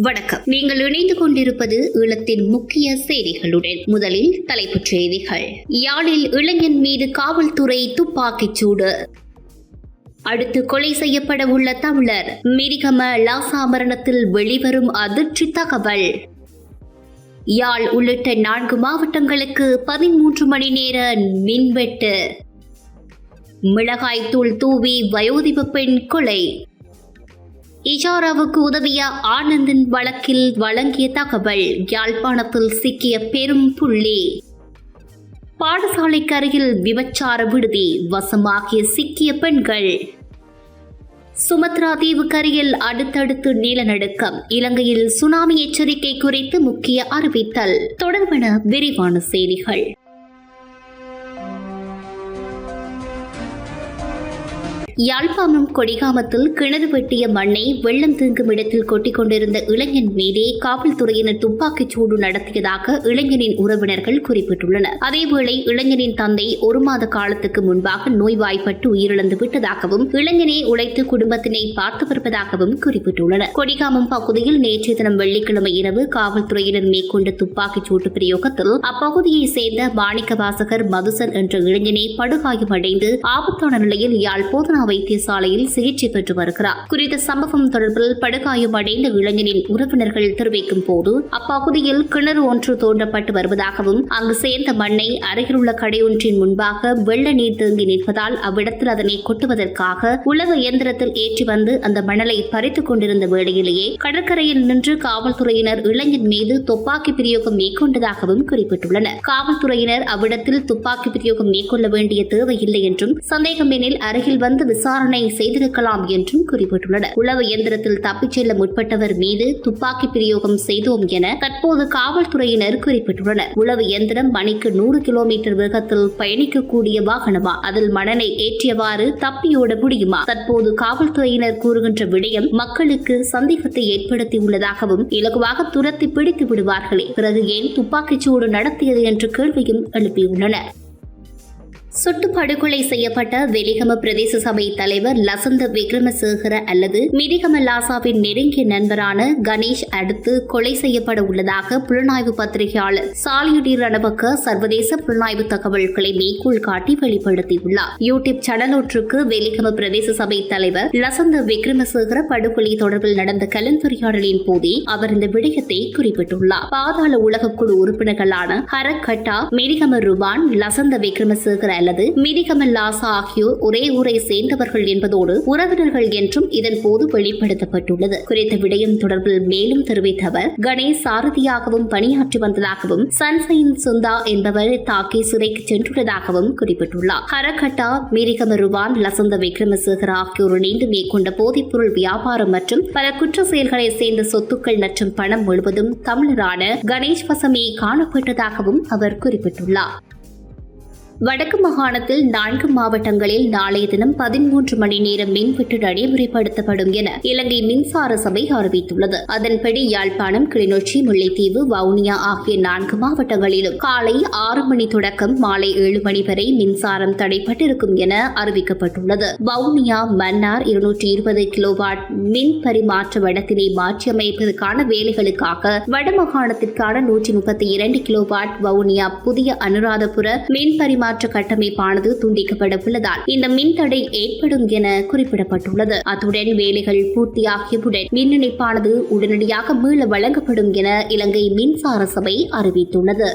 வணக்கம். நீங்கள் இணைந்து கொண்டிருப்பது ஈழத்தின் முக்கிய செய்திகளுடன். முதலில் தலைப்புச் செய்திகள். யாழில் இளைஞன் மீது காவல்துறை துப்பாக்கிச் சூடு. அடுத்து கொலை செய்யப்பட உள்ள தமிழர். மிரிகம லாசா மரணத்தில் வெளிவரும் அதிர்ச்சி தகவல். யாழ் உள்ளிட்ட நான்கு மாவட்டங்களுக்கு பதிமூன்று மணி நேர மின்வெட்டு. மிளகாய்த்தூள் தூவி வயோதிப பெண் கொலை. இஷாராவுக்கு உதவிய ஆனந்தின் வழக்கில் வழங்கிய தகவல் யாழ்ப்பாணத்தில் சிக்கிய பெரும் புள்ளி. பாடசாலைக்கு அருகில் விபச்சார விடுதி வசமாகிய சிக்கிய பெண்கள். சுமத்ரா தீவுக்கு அருகில் அடுத்தடுத்து நிலநடுக்கம் இலங்கையில் சுனாமி எச்சரிக்கை குறித்து முக்கிய அறிவித்தல். தொடர்பன விரிவான செய்திகள். யாழ்ப்பாணம் கொடிகாமத்தில் கிணறு வெட்டிய மண்ணை வெள்ளம் தேங்கும் இடத்தில் கொட்டிக் கொண்டிருந்த இளைஞன் மீதே காவல்துறையினர் துப்பாக்கிச் சூடு நடத்தியதாக இளைஞனின் உறவினர்கள் குறிப்பிட்டுள்ளனர். அதேவேளை இளைஞனின் தந்தை ஒரு மாத காலத்துக்கு முன்பாக நோய்வாய்ப்பட்டு உயிரிழந்து விட்டதாகவும் இளைஞனே உழைத்து குடும்பத்தினை பார்த்து வருவதாகவும் குறிப்பிட்டுள்ளனர். கொடிகாமம் பகுதியில் நேற்றைய தினம் வெள்ளிக்கிழமை இரவு காவல்துறையினர் மேற்கொண்ட துப்பாக்கிச் சூட்டு பிரயோகத்தில் அப்பகுதியைச் சேர்ந்த மாணிக்க வாசகர் மதுசன் என்ற இளைஞனை படுகாயமடைந்து ஆபத்தான நிலையில் யாழ் போதனா வைத்தியசாலையில் சிகிச்சை பெற்று வருகிறார். குறித்த சம்பவம் தொடர்பில் படுகாயம் அடைந்த இளைஞனின் உறவினர்கள் தெரிவிக்கும் போது அப்பகுதியில் கிணறு ஒன்று தோண்டப்பட்டு வருவதாகவும் அங்கு சேர்ந்த மண்ணை அருகிலுள்ள கடையொன்றின் முன்பாக வெள்ள நீர் தேங்கி நிற்பதால் அவ்விடத்தில் அதனை கொட்டுவதற்காக உலக இயந்திரத்தில் ஏற்றி வந்து அந்த மணலை பறித்துக் கொண்டிருந்த வேளையிலேயே கடற்கரையில் நின்று காவல்துறையினர் இளைஞன் மீது துப்பாக்கி பிரயோகம் மேற்கொண்டதாகவும் குறிப்பிட்டுள்ளனர். காவல்துறையினர் அவ்விடத்தில் துப்பாக்கி பிரயோகம் மேற்கொள்ள வேண்டிய தேவையில்லை என்றும் சந்தேகமெனில் அருகில் வந்து விசாரணை செய்திருக்கலாம் என்றும் குறிப்பிட்டுள்ளனர். உளவு இயந்திரத்தில் தப்பிச் செல்ல முற்பட்டவர் மீது துப்பாக்கி பிரயோகம் செய்தோம் என தற்போது காவல்துறையினர் குறிப்பிட்டுள்ளனர். உளவு இயந்திரம் மணிக்கு நூறு கிலோமீட்டர் வேகத்தில் பயணிக்கக்கூடிய வாகனமா? அதில் மணலை ஏற்றியவாறு தப்பியோட முடியுமா? தற்போது காவல்துறையினர் கூறுகின்ற விடயம் மக்களுக்கு சந்தேகத்தை ஏற்படுத்தியுள்ளதாகவும் இலகுவாக துரத்தி பிடித்து விடுவார்களே. பிறகு ஏன் துப்பாக்கிச்சூடு நடத்தியது என்ற கேள்வியும் எழுப்பியுள்ளனர். சுட்டு படுகொலை செய்யப்பட்ட வெலிகம பிரதேச சபை தலைவர் லசந்த விக்ரமசேகர அல்லது மிதிகம லாசாவின் நெருங்கிய நண்பரான கணேஷ் அடுத்து கொலை செய்யப்பட உள்ளதாக புலனாய்வு பத்திரிகையாளர் சாலியுடி ரணபக்க சர்வதேச புலனாய்வு தகவல்களை மேற்கோள் காட்டி வெளிப்படுத்தியுள்ளார். யூடியூப் சேனல் ஒன்றுக்கு வெலிகம பிரதேச சபை தலைவர் லசந்த விக்ரமசேகர படுகொலை தொடர்பில் நடந்த கலந்துரையாடலின் போதே அவர் இந்த விடயத்தை குறிப்பிட்டுள்ளார். பாதாள உலகக்குழு உறுப்பினர்களான ஹரக்கட்டா மிரிகம ருபான் லசந்த விக்ரமசேகர அல்லது மிரிகமல் லாசா ஆகியோர் ஒரே ஊரை சேர்ந்தவர்கள் என்பதோடு உறவினர்கள் என்றும் இதன் போது வெளிப்படுத்தப்பட்டுள்ளது. குறித்த விடயம் தொடர்பில் மேலும் தெரிவித்த அவர் கணேஷ் சாரதியாகவும் பணியாற்றி வந்ததாகவும் சன்சைன் சுந்தா என்பவர் தாக்கி சிறைக்கு சென்றுள்ளதாகவும் குறிப்பிட்டுள்ளார். ஹரகட்டா மிரிகம ருவான் லசந்த விக்ரமசேகர் ஆகியோர் இணைந்து மேற்கொண்ட போதைப்பொருள் வியாபாரம் மற்றும் பல குற்ற செயல்களை சேர்ந்த சொத்துக்கள் மற்றும் பணம் முழுவதும் தமிழரான கணேஷ் வசமே காணப்பட்டதாகவும் அவர் குறிப்பிட்டுள்ளார். வடக்கு மாகாணத்தில் நான்கு மாவட்டங்களில் நாளைய தினம் பதிமூன்று மணி நேரம் மின்வெட்டு நடைமுறைப்படுத்தப்படும் என இலங்கை மின்சார சபை அறிவித்துள்ளது. அதன்படி யாழ்ப்பாணம் கிளிநொச்சி முல்லைத்தீவு வவுனியா ஆகிய நான்கு மாவட்டங்களிலும் காலை ஆறு மணி தொடக்கம் மாலை ஏழு மணி வரை மின்சாரம் தடைப்பட்டிருக்கும் என அறிவிக்கப்பட்டுள்ளது. வவுனியா மன்னார் இருநூற்றி இருபது கிலோவாட் மின் பரிமாற்ற வடத்தினை மாற்றியமைப்பதற்கான வேலைகளுக்காக வடமாகாணத்திற்கான நூற்றி முப்பத்தி இரண்டு கிலோவாட் வவுனியா புதிய அனுராதபுர மின் பரிமாற்ற பரிமாற்ற கட்டமைப்பானது துண்டிக்கப்பட உள்ளதால் இந்த மின்தடை ஏற்படும் என குறிப்பிடப்பட்டுள்ளது. அத்துடன் வேலைகள் பூர்த்தியாகியவுடன் மின் இணைப்பானது உடனடியாக மீள வழங்கப்படும் என இலங்கை மின்சார சபை அறிவித்துள்ளது.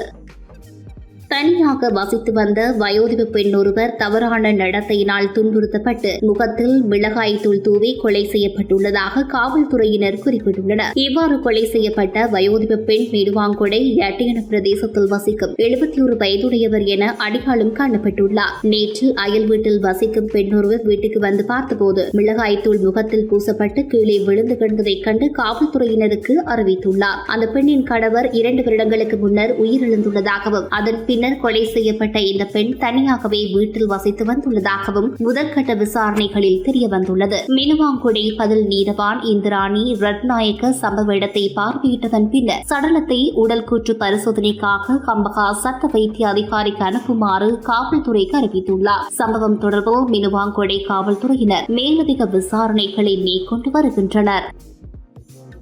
தனியாக வசித்து வந்த வயோதிப பெண் ஒருவர் தவறான நடத்தையினால் துன்புறுத்தப்பட்டு முகத்தில் மிளகாய் தூள் தூவி கொலை செய்யப்பட்டுள்ளதாக காவல்துறையினர் குறிப்பிட்டுள்ளனர். இவ்வாறு கொலை செய்யப்பட்ட வயோதிப பெண் மெடுவாங்கொடை எட்டியன பிரதேசத்தில் வசிக்கும் எழுபத்தி ஒரு வயதுடையவர் என அடிகாலம் காணப்பட்டுள்ளார். நேற்று அயல் வீட்டில் வசிக்கும் பெண் ஒருவர் வீட்டுக்கு வந்து பார்த்தபோது மிளகாய் தூள் முகத்தில் பூசப்பட்டு கீழே விழுந்து கிடந்ததைக் கண்டு காவல்துறையினருக்கு அறிவித்துள்ளார். அந்த பெண்ணின் கணவர் இரண்டு வருடங்களுக்கு முன்னர் உயிரிழந்துள்ளதாகவும் அதன் பின்னர் கொலை செய்யப்பட்ட இந்த பெண் தனியாகவே வீட்டில் வசித்து வந்துள்ளதாகவும் முதற்கட்ட விசாரணைகளில் தெரியவந்துள்ளது மினுவாங்குடி பதில் நீரவான் இந்திராணி ரத்நாயக்க சம்பவ இடத்தை பார்வையிட்டதன் பின்னர் சடலத்தை உடல் கூற்று பரிசோதனைக்காக கம்பகா சட்ட வைத்திய அதிகாரிக்கு அனுப்புமாறு காவல்துறைக்கு அறிவித்துள்ளார். சம்பவம் தொடர்பில் மினுவாங்குடை காவல்துறையினர் மேலதிக விசாரணைகளை மேற்கொண்டு வருகின்றனர்.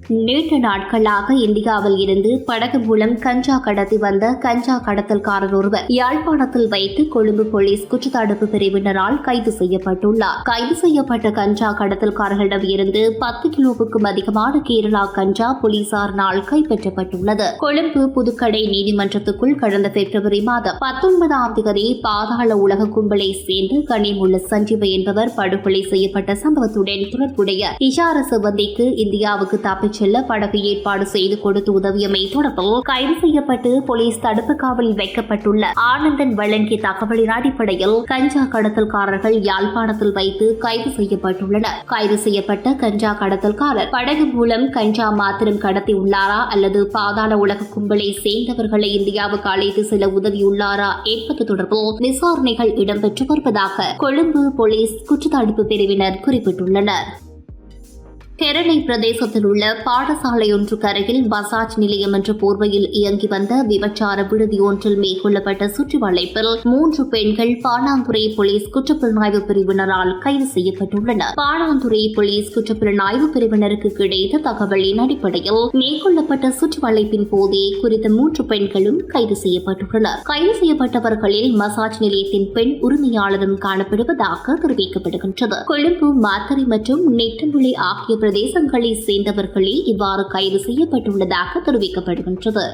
நீண்ட நாட்களாக இந்தியாவில் இருந்து படகு மூலம் கஞ்சா கடத்தி வந்த கஞ்சா கடத்தல்காரர் ஒருவர் யாழ்ப்பாணத்தில் வைத்து கொழும்பு போலீஸ் குற்றத்தடுப்பு பிரிவினரால் கைது செய்யப்பட்டுள்ளார். கைது செய்யப்பட்ட கஞ்சா கடத்தல்காரர்களிடம் இருந்து பத்து கிலோவுக்கும் அதிகமான கேரளா கஞ்சா போலீசாரினால் கைப்பற்றப்பட்டுள்ளது. கொழும்பு புதுக்கடை நீதிமன்றத்துக்குள் கடந்த பிப்ரவரி மாதம் பத்தொன்பதாம் தேதி பாதாள உலக கும்பலை சேர்ந்து கனிமுள்ள சஞ்சீவ என்பவர் படுகொலை செய்யப்பட்ட சம்பவத்துடன் தொடர்புடைய இஷார சிவந்திக்கு இந்தியாவுக்கு தப்பி செல்ல படகு ஏற்பாடு செய்து கொடுத்து உதவியமை தொடர்பில் கைது செய்யப்பட்டு போலீஸ் தடுப்பு காவலில் வைக்கப்பட்டுள்ள ஆனந்தன் வழங்கிய தகவலின் அடிப்படையில் கஞ்சா கடத்தல்காரர்கள் யாழ்ப்பாணத்தில் வைத்து கைது செய்யப்பட்டுள்ளனர். கைது செய்யப்பட்ட கஞ்சா கடத்தல்காரர் படகு மூலம் கஞ்சா மாத்திரம் கடத்தியுள்ளாரா அல்லது பாதாள உலக கும்பலை சேர்ந்தவர்களை இந்தியாவுக்கு அழைத்து செல்ல உதவியுள்ளாரா என்பது தொடர்பில் விசாரணைகள் இடம்பெற்று வருவதாக கொழும்பு போலீஸ் குற்றத்தடுப்பு பிரிவினர் குறிப்பிட்டுள்ளனர். கெரளை பிரதேசத்தில் உள்ள பாடசாலை ஒன்றுக்கு அருகில் மசாஜ் நிலையம் என்ற போர்வையில் இயங்கி வந்த விபச்சார விடுதி ஒன்றில் மேற்கொள்ளப்பட்ட சுற்றி வளைப்பில் மூன்று பெண்கள் பாணாந்துறை போலீஸ் குற்றப்புலனாய்வு பிரிவினரால் கைது செய்யப்பட்டுள்ளனர். பாணாந்துறை போலீஸ் குற்றப்புலனாய்வு பிரிவினருக்கு கிடைத்த தகவலின் அடிப்படையில் மேற்கொள்ளப்பட்ட சுற்றி வளைப்பின் போதே குறித்த மூன்று பெண்களும் கைது செய்யப்பட்டுள்ளனர். கைது செய்யப்பட்டவர்களில் மசாஜ் நிலையத்தின் பெண் உரிமையாளரும் காணப்படுவதாக தெரிவிக்கப்படுகின்றது. கொழும்பு மாத்தறை மற்றும் நெட்டம்புலி ஆகிய பிரதேசங்களைச் சேர்ந்தவர்களே இவ்வாறு கைது செய்யப்பட்டுள்ளதாக தெரிவிக்கப்படுகின்றது.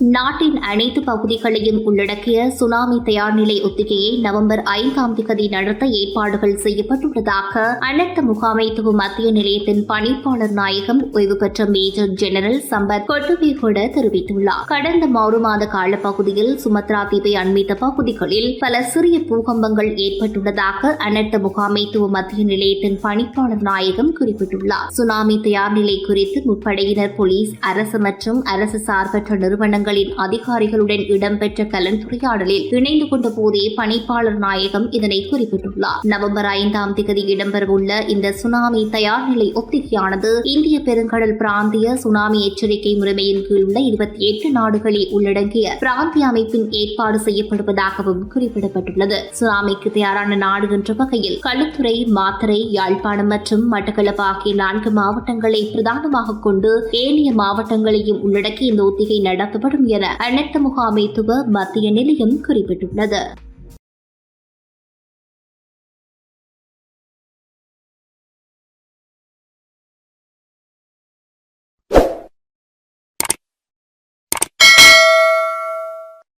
நாட்டின் அனைத்து பகுதிகளையும் உள்ளடக்கிய சுனாமி தயார்நிலை ஒத்திகையை நவம்பர் ஐந்தாம் திகதி நடத்த ஏற்பாடுகள் செய்யப்பட்டுள்ளதாக அனர்த்த முகாமைத்துவ மத்திய நிலையத்தின் பணிப்பாளர் நாயகம் ஓய்வு பெற்ற மேஜர் ஜெனரல் சம்பத் கொட்டுவேகொட தெரிவித்துள்ளார். கடந்த மாறு மாத காலப்பகுதியில் சுமத்ரா தீவை அண்மித்த பகுதிகளில் பல சிறிய பூகம்பங்கள் ஏற்பட்டுள்ளதாக அனர்த்த முகாமைத்துவ மத்திய நிலையத்தின் பணிப்பாளர் நாயகம் குறிப்பிட்டுள்ளார். சுனாமி தயார்நிலை குறித்து முப்படையினர் போலீஸ் அரசு மற்றும் அரசு சார்பற்ற நிறுவனங்கள் நிறுவனங்களின் அதிகாரிகளுடன் இடம்பெற்ற கலந்துரையாடலில் இணைந்து கொண்ட போதே பணிப்பாளர் நாயகம் இதனை குறிப்பிட்டுள்ளார். நவம்பர் ஐந்தாம் தேதி இடம்பெறவுள்ள இந்த சுனாமி தயார் நிலை ஒத்திகையானது இந்திய பெருங்கடல் பிராந்திய சுனாமி எச்சரிக்கை முறைமையின் கீழ் உள்ள இருபத்தி எட்டு நாடுகளை உள்ளடங்கிய பிராந்திய அமைப்பின் ஏற்பாடு செய்யப்படுவதாகவும் குறிப்பிடப்பட்டுள்ளது. சுனாமிக்கு தயாரான நாடு என்ற வகையில் களுத்துறை மாத்தரை யாழ்ப்பாணம் மற்றும் மட்டக்களப்பு ஆகிய நான்கு மாவட்டங்களை பிரதானமாக கொண்டு ஏனைய மாவட்டங்களையும் உள்ளடக்கி இந்த ஒத்திகை நடத்தப்படும் என அனைத்து முகாமைத்துவ மத்திய நிலையம் குறிப்பிட்டுள்ளது.